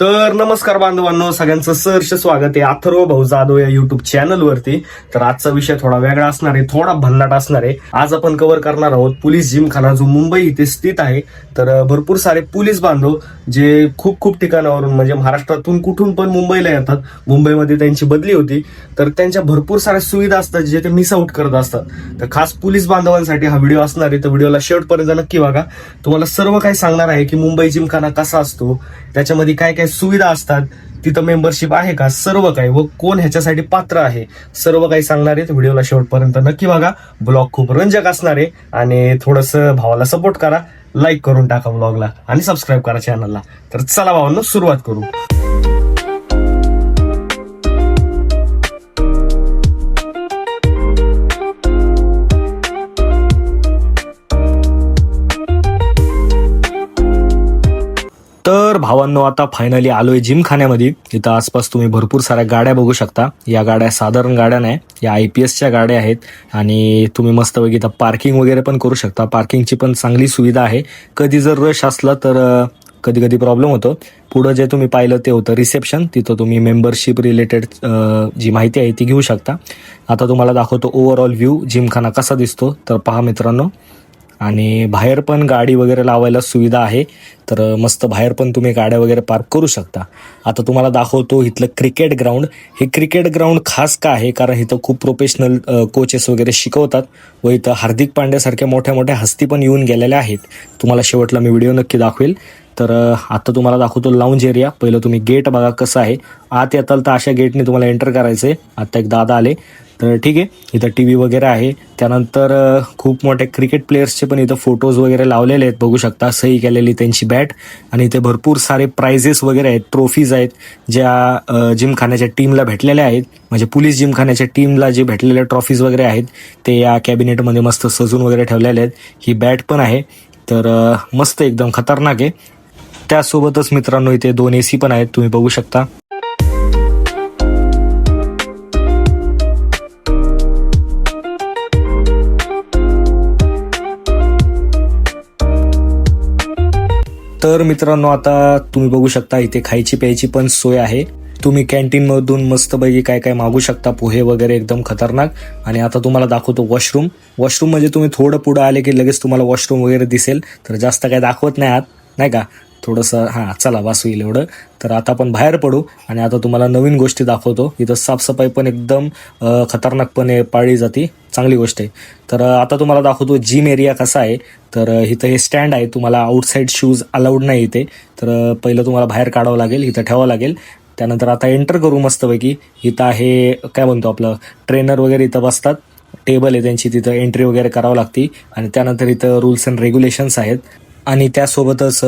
तर नमस्कार बांधवांनो सगळ्यांचं सहर्ष स्वागत आहे अथर्व भाऊ जाधव या युट्यूब चॅनलवरती तर आजचा विषय थोडा वेगळा असणार आहे थोडा भन्नाट असणार आहे. आज आपण कव्हर करणार आहोत पोलीस जिमखाना जो मुंबई इथे स्थित आहे. तर भरपूर सारे पोलीस बांधव जे खूप खूप ठिकाणावरून म्हणजे महाराष्ट्रातून कुठून पण मुंबईला येतात. मुंबईमध्ये त्यांची बदली होती. तर त्यांच्या भरपूर साऱ्या सुविधा असतात जे ते मिस आउट करत असतात. तर खास पोलीस बांधवांसाठी हा व्हिडिओ असणार आहे. तर व्हिडिओला शेवटपर्यंत नक्की बघा. तुम्हाला सर्व काही सांगणार आहे की मुंबई जिमखाना कसा असतो त्याच्यामध्ये काय काय सुविधा असतात तिथं मेंबरशिप आहे का? सर्व काही. व कोण ह्याच्यासाठी पात्र आहे? सर्व काही सांगणार आहे व्हिडिओला शेवटपर्यंत नक्की बघा. ब्लॉग खूप रंजक असणार आहे. आणि थोडस भावाला सपोर्ट करा. लाईक करून टाका ब्लॉगला आणि सबस्क्राईब करा चॅनलला तर चला भावांना सुरुवात करू. भावांनो आता फायनली आलोय जिमखान्यामध्ये. इथं आसपास तुम्ही भरपूर साऱ्या गाड्या बघू शकता. या गाड्या साधारण गाड्या नाही या आय पी एसच्या गाड्या आहेत. आणि तुम्ही मस्तपैकी इथं पार्किंग वगैरे पण करू शकता. पार्किंगची पण चांगली सुविधा आहे. कधी जर रश असला तर कधी कधी प्रॉब्लेम होतो. पुढं जे तुम्ही पाहिलं ते होतं रिसेप्शन तिथं तुम्ही मेंबरशिप रिलेटेड जी माहिती आहे ती घेऊ शकता. आता तुम्हाला दाखवतो ओव्हरऑल व्ह्यू जिमखाना कसा दिसतो? तर पहा मित्रांनो. आणि बाहेर पण गाडी वगैरे लावायला सुविधा आहे. तर मस्त बाहेर पण तुम्ही गाड्या वगैरे पार्क करू शकता. आता तुम्हाला दाखवतो इथलं क्रिकेट ग्राउंड. हे क्रिकेट ग्राउंड खास का आहे? कारण इथं खूप प्रोफेशनल कोचेस वगैरे शिकवतात व इथं हार्दिक पांड्यासारख्या मोठ्या मोठ्या हस्ती पण येऊन गेलेल्या आहेत. तुम्हाला शेवटला मी व्हिडिओ नक्की दाखवेल. तर आता तुम्हाला दाखवतो लाऊंज एरिया पहिलं तुम्ही गेट बघा कसं आहे. आत येताल तर अशा गेटने तुम्हाला एंटर करायचं आहे आता एक दादा आले. तर ठीक आहे. इथं टी व्ही वगैरे आहे. त्यानंतर खूप मोठे क्रिकेट प्लेयर्सचे पण इथं फोटोज वगैरे लावलेले आहेत. बघू शकता सही केलेली त्यांची बॅट आणि इथे भरपूर सारे प्राइजेस वगैरे आहेत. ट्रॉफीज आहेत. ज्या जिमखान्याच्या टीमला भेटलेल्या आहेत. म्हणजे पोलीस जिमखान्याच्या टीमला जे भेटलेल्या ट्रॉफीज वगैरे आहेत ते या कॅबिनेटमध्ये मस्त सजून वगैरे ठेवलेले आहेत. ही बॅट पण आहे. तर मस्त एकदम खतरनाक आहे. त्यासोबतच मित्रांनो इथे दोन एसी पण आहेत. तुम्ही बघू शकता. तर मित्रांनो आता तुम्ही बघू शकता इथे खायची प्यायची पण सोय आहे. तुम्ही कॅन्टीन मधून मस्तपैकी काय काय मागू शकता पोहे वगैरे एकदम खतरनाक. आणि आता तुम्हाला दाखवतो वॉशरूम. वॉशरूम म्हणजे तुम्ही थोडं पुढं आले की लगेच तुम्हाला वॉशरूम वगैरे दिसेल. तर जास्त काय दाखवत नाही आत नाही का? थोडंसं हां चला वास होईल एवढं. तर आता आपण बाहेर पडू आणि आता तुम्हाला नवीन गोष्टी दाखवतो. इथं साफसफाई पण एकदम खतरनाकपणे पाळली जाते. चांगली गोष्ट आहे. तर आता तुम्हाला दाखवतो जिम एरिया कसा आहे. तर इथं हे स्टँड आहे. तुम्हाला आउटसाईड शूज अलाउड नाही इथे. तर पहिलं तुम्हाला बाहेर काढावं लागेल इथं ठेवावं लागेल. त्यानंतर आता एंटर करू मस्तपैकी. इथं आहे काय म्हणतो आपलं ट्रेनर वगैरे इथं बसतात. टेबल आहे त्यांची तिथं एंट्री वगैरे करावं लागते. आणि त्यानंतर इथं रूल्स अँड रेग्युलेशन्स आहेत. आणि त्यासोबतच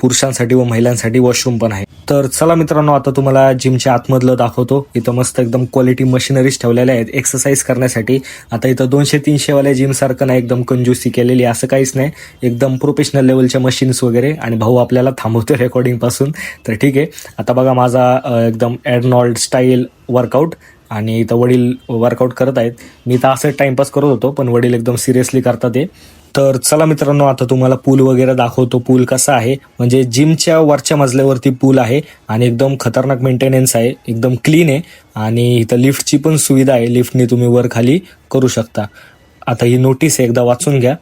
पुरुषांसाठी व महिलांसाठी वॉशरूम पण आहे. तर चला मित्रांनो आता तुम्हाला जिमच्या आतमधलं दाखवतो. इथं मस्त एकदम क्वालिटी मशिनरीज ठेवलेल्या आहेत. एक्सरसाइज करण्यासाठी. आता इथं दोनशे तीनशे वाल्या जिम सारखं नाही एकदम कंजूसी केलेली असं काहीच नाही. एकदम प्रोफेशनल लेवलच्या मशीन्स वगैरे. आणि भाऊ आपल्याला थांबवतो रेकॉर्डिंगपासून. तर ठीक आहे. आता बघा माझा एकदम ॲडनॉल्ड स्टाईल वर्कआउट आणि इथं वडील वर्कआउट करत आहेत. मी तर असं टाइमपास करत होतो पण वडील एकदम सिरियसली करतात ते तर चला मित्रांनो आता तुम्हाला पूल वगैरे दाखवतो. पूल कसा आहे? म्हणजे जिमच्या वरच्या मजल्यावरती पूल आहे आणि एकदम खतरनाक मेंटेनन्स आहे. एकदम क्लीन आहे. आणि इथं लिफ्टची पण सुविधा आहे. लिफ्टने तुम्ही वर खाली करू शकता. आता ही नोटीस आहे एकदा वाचून घ्या.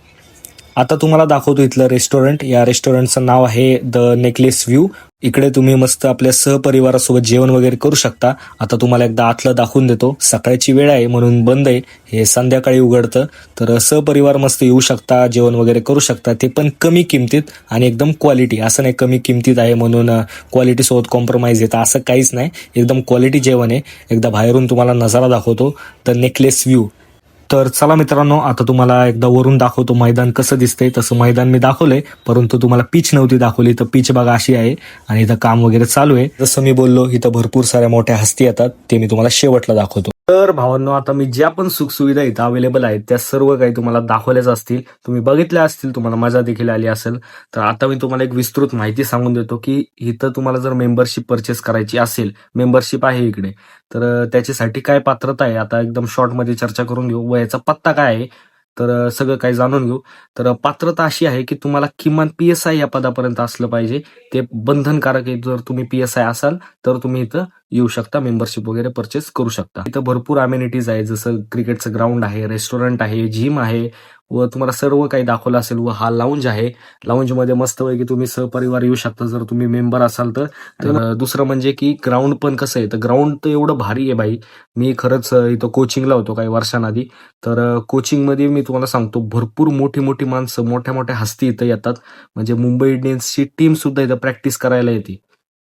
आता तुम्हाला दाखवतो इथलं रेस्टॉरंट या रेस्टॉरंटचं नाव आहे द नेकलेस व्ह्यू इकडे तुम्ही मस्त आपल्या सहपरिवारासोबत जेवण वगैरे करू शकता. आता तुम्हाला एकदा आतलं दाखवून देतो. सकाळची वेळ आहे म्हणून बंद आहे. हे संध्याकाळी उघडतं. तर सहपरिवार मस्त येऊ शकता जेवण वगैरे करू शकता. ते पण कमी किमतीत आणि एकदम क्वालिटी असं नाही कमी किमतीत आहे म्हणून क्वालिटीसोबत कॉम्प्रोमाइज येतं. असं काहीच नाही. एकदम क्वालिटी जेवण आहे. एकदा बाहेरून तुम्हाला नजारा दाखवतो. द नेकलेस व्ह्यू तर चला मित्रांनो आता तुम्हाला एकदा वरून दाखवतो मैदान कसं दिसतंय. तसं मैदान मी दाखवलंय परंतु तुम्हाला पीच नव्हती दाखवली तर पीच बघा अशी आहे आणि इथं काम वगैरे चालू आहे. जसं मी बोललो इथं भरपूर साऱ्या मोठ्या हस्ती येतात ते मी तुम्हाला शेवटला दाखवतो. तर भावांनो आता मी ज्या पण सुखसुविधा इथं अवेलेबल आहेत त्या सर्व काही तुम्हाला दाखवल्याच असतील. तुम्ही बघितल्या असतील तुम्हाला मजा देखील आली असेल. तर आता मी तुम्हाला एक विस्तृत माहिती सांगून देतो की इथं तुम्हाला जर मेंबरशिप परचेस करायची असेल मेंबरशिप आहे इकडे तर त्याच्यासाठी काय पात्रता आहे? आता एकदम शॉर्टमध्ये चर्चा करून घेऊ. व याचा पत्ता काय आहे? तर सगळं काही जाणून घेऊ. तर पात्रता अशी आहे की तुम्हाला किमान पी एस आय या पदापर्यंत असलं पाहिजे. ते बंधनकारक आहे. जर तुम्ही पी एस आय असाल तर तुम्ही इथं येऊ शकता. मेंबरशिप वगैरे परचेस करू शकता. इथं भरपूर अमेनिटीज आहे. जसं क्रिकेटचं ग्राउंड आहे रेस्टॉरंट आहे जिम आहे व तुम्हाला सर्व काही दाखवलं असेल व हा लाऊंज आहे. लाऊंजमध्ये मस्त की तुम्ही सहपरिवार येऊ शकता. जर तुम्ही मेंबर असाल तर. दुसरं म्हणजे की ग्राउंड पण कसं आहे? तर ग्राउंड तर एवढं भारी आहे बाई. मी खरंच इथं कोचिंगला होतो काही वर्षांआधी. तर कोचिंगमध्ये मी तुम्हाला सांगतो भरपूर मोठी मोठी माणसं मोठ्या मोठ्या हस्ती इथं येतात. म्हणजे मुंबई इंडियन्सची टीम सुद्धा इथं प्रॅक्टिस करायला येते.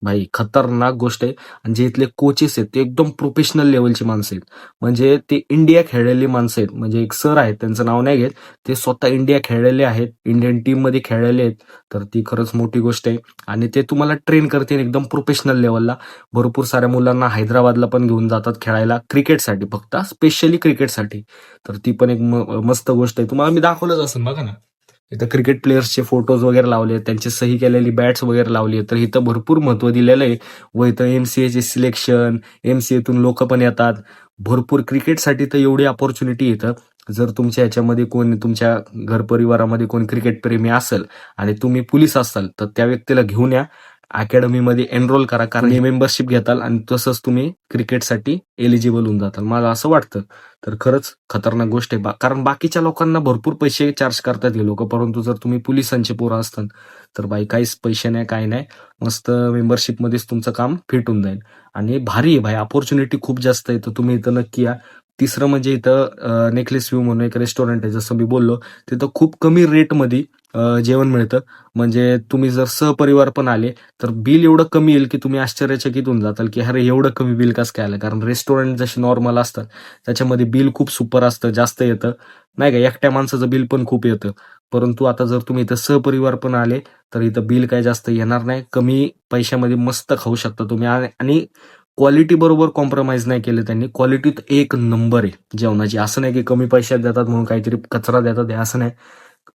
भाई खतरनाक गोष्ट आहे. आणि जे इथले कोचेस आहेत ते एकदम प्रोफेशनल लेवलची माणसं आहेत. म्हणजे ते इंडिया खेळलेली माणसं आहेत. म्हणजे एक सर आहेत त्यांचं नाव नाही घेत. ते स्वतः इंडिया खेळलेले आहेत. इंडियन टीममध्ये खेळलेले आहेत. तर ती खरंच मोठी गोष्ट आहे. आणि ते तुम्हाला ट्रेन करतील एकदम प्रोफेशनल लेवलला भरपूर साऱ्या मुलांना हैदराबादला पण घेऊन जातात खेळायला. क्रिकेटसाठी फक्त स्पेशली क्रिकेटसाठी तर ती पण एक म- मस्त गोष्ट आहे. तुम्हाला मी दाखवलंच असेल बघा ना. इथं क्रिकेट प्लेयर्सचे फोटोज वगैरे लावले आहेत त्यांची सही केलेली बॅट्स वगैरे लावली आहेत तर इथं भरपूर महत्त्व दिलेलं आहे. व इथं एम सी एचे सिलेक्शन एम सी एतून लोक पण येतात. भरपूर क्रिकेटसाठी तर एवढी अपॉर्च्युनिटी येतं जर तुमच्या ह्याच्यामध्ये कोण तुमच्या घर परिवारामध्ये कोण क्रिकेट प्रेमी असेल आणि तुम्ही पोलीस असाल तर त्या व्यक्तीला घेऊन या. अकॅडमीमध्ये एनरोल करा कारण हे मेंबरशिप घेताल आणि तसंच तुम्ही क्रिकेटसाठी एलिजिबल होऊन जाताल. मला असं वाटतं. तर खरंच खतरनाक गोष्ट आहे. बा- कारण बाकीच्या लोकांना भरपूर पैसे चार्ज करतात हे लोक. परंतु जर तुम्ही पोलिसांचे पोरं असतात तर बाई काहीच पैसे नाही काही नाही. मस्त मेंबरशिपमध्येच तुमचं काम फिट होऊन जाईल. आणि भारी आहे भाई. अपॉर्च्युनिटी खूप जास्त आहे. तर तुम्ही इथं नक्की या. तिसरं म्हणजे इथं नेकलेस व्ह्यू म्हणून एक रेस्टॉरंट आहे. जसं मी बोललो तिथं खूप कमी रेटमध्ये जेवण मिळतं. म्हणजे तुम्ही जर सहपरिवार पण आले तर बिल एवढं कमी येईल की तुम्ही आश्चर्यचकित होऊन जाताल की अरे एवढं कमी बिल कसं काय आलं? कारण रेस्टॉरंट जसे नॉर्मल असतात त्याच्यामध्ये बिल खूप सुपर असतं जास्त येतं. नाही का? एकट्या माणसाचं बिल पण खूप येतं. परंतु आता जर तुम्ही इथं सहपरिवार पण आले तर इथं बिल काय जास्त येणार नाही. कमी पैशामध्ये मस्त खाऊ शकता तुम्ही. आणि- क्वालिटी बरोबर कॉम्प्रोमाइज नाही केलं त्यांनी. क्वालिटीत एक नंबर आहे. जेवणाची असं नाही की कमी पैशात देतात म्हणून काहीतरी कचरा देतात हे असं नाही.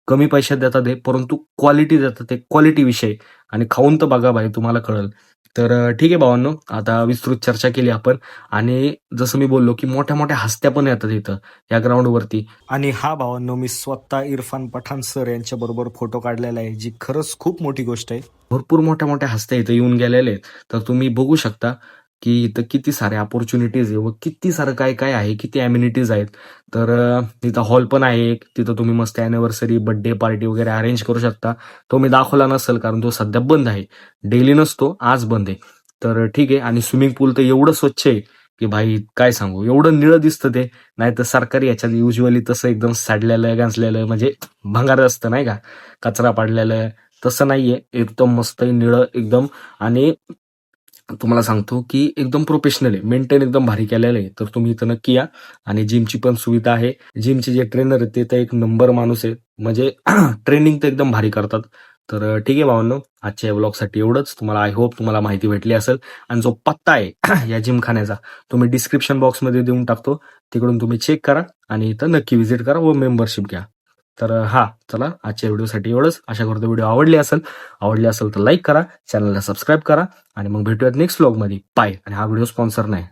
कमी पैशात देतात हे परंतु क्वालिटी देतात ते क्वालिटी विषय आणि खाऊन तर बघा भाई तुम्हाला कळल. तर ठीक आहे भावांनो आता विस्तृत चर्चा केली आपण. आणि जसं मी बोललो की मोठ्या मोठ्या हस्त्या पण येतात इथं या ग्राउंडवरती आणि हा भावांनो मी स्वतः इरफान पठाण सर यांच्या बरोबर फोटो काढलेला आहे जी खरंच खूप मोठी गोष्ट आहे. भरपूर मोठ्या मोठ्या हस्त्या इथं येऊन गेलेले आहेत. तर तुम्ही बघू शकता की इथं किती सारे अपॉर्च्युनिटीज आहे व किती सारं काय काय आहे किती अम्युनिटीज आहेत. तर तिथं हॉल पण आहे एक. तिथं तुम्ही मस्त अॅनिव्हर्सरी बर्थडे पार्टी वगैरे अरेंज करू शकता. तो मी दाखवला नसेल कारण तो सध्या बंद आहे. डेली नसतो आज बंद आहे. तर ठीक आहे. आणि स्विमिंग पूल तर एवढं स्वच्छ आहे की भाई काय सांगू? एवढं निळं दिसतं ते. नाही तर सरकारी याच्यात युजली तसं एकदम साडलेलं गांजलेलं म्हणजे भंगार असतं नाही का? कचरा पाडलेलं तसं नाहीये. एकदम मस्त आहे, निळं एकदम. आणि तुम्हाला सांगतो की एकदम प्रोफेशनल आहे. मेंटेन एकदम भारी केलेलं आहे. तर तुम्ही इथं नक्की या. आणि जिमची पण सुविधा आहे. जिमचे जे ट्रेनर आहेत ते तर एक नंबर माणूस आहे म्हणजे ट्रेनिंग तर एकदम भारी करतात. तर ठीक आहे भावांनो. आजच्या ब्लॉगसाठी एवढंच. तुम्हाला आय होप तुम्हाला माहिती भेटली असेल. आणि जो पत्ता आहे या जिमखान्याचा तो मी डिस्क्रिप्शन बॉक्समध्ये देऊन टाकतो. तिकडून तुम्ही चेक करा. आणि इथं नक्की व्हिजिट करा व मेंबरशिप घ्या. तर हा चला आजच्या व्हिडिओसाठी एवढंच. आशा करतो व्हिडिओ आवडली असेल. आवडली असेल तर लाईक करा चॅनलला सबस्क्राईब करा. आणि मग भेटूयात नेक्स्ट व्लॉगमध्ये पाय आणि हा व्हिडिओ स्पॉन्सर नाही.